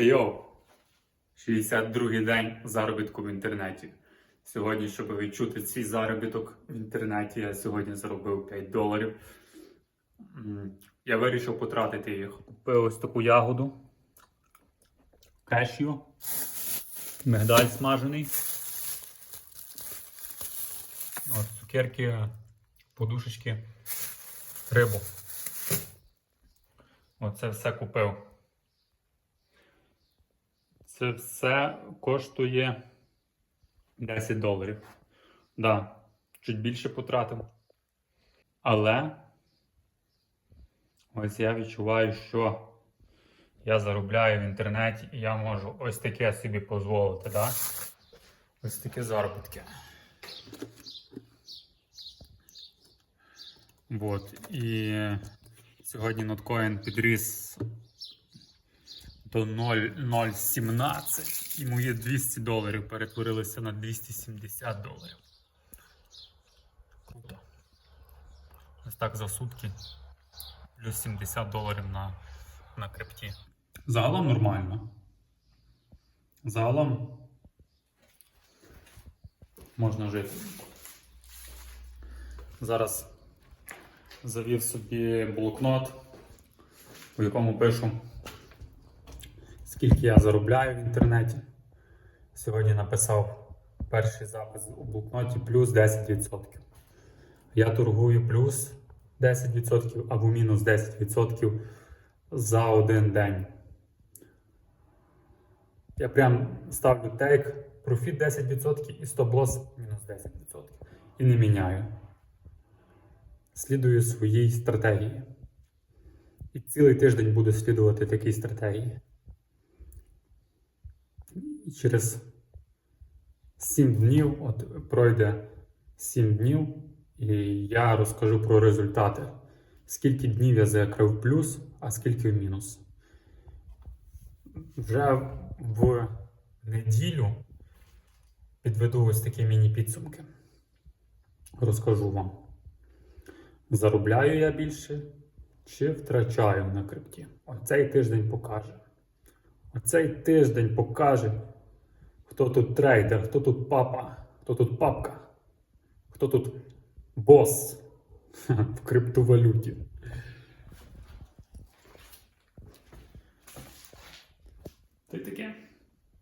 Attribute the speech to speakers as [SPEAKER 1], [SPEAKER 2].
[SPEAKER 1] Хейоу! 62-й день заробітку в інтернеті. Сьогодні, щоб відчути свій заробіток в інтернеті, я сьогодні заробив 5 доларів. Я вирішив потратити їх. Купив ось таку ягоду. Кешю. Мигдаль смажений. От, цукерки, подушечки, рибу. Оце все купив. Це все коштує 10 доларів. Да, чуть більше потратив. Але ось я відчуваю, що я заробляю в інтернеті і я можу ось таке собі дозволити, да? Ось такі заробітки. Вот. І сьогодні ноткоін підріс до 0,017 і мої 200 доларів перетворилися на 270 доларів. Круто. Ось так за сутки. Плюс 70 доларів на, на крипті. Загалом нормально. Загалом можна жити. Зараз завів собі блокнот, у якому пишу скільки я заробляю в інтернеті. Сьогодні написав перший запис у блокноті плюс 10%. Я торгую плюс 10% або мінус 10% за один день. Я прям ставлю тейк, профіт 10% і стоп-лосс мінус 10%. І не міняю. Слідую своїй стратегії. І цілий тиждень буду слідувати такій стратегії. І через 7 днів, от пройде 7 днів, і я розкажу про результати. Скільки днів я закрив плюс, а скільки в мінус. Вже в неділю підведу ось такі міні-підсумки. Розкажу вам. Заробляю я більше чи втрачаю на крипті. Оцей тиждень покаже. Оцей тиждень покаже, хто тут трейдер, хто тут папа, хто тут папка, хто тут бос в криптовалюті. Та таке.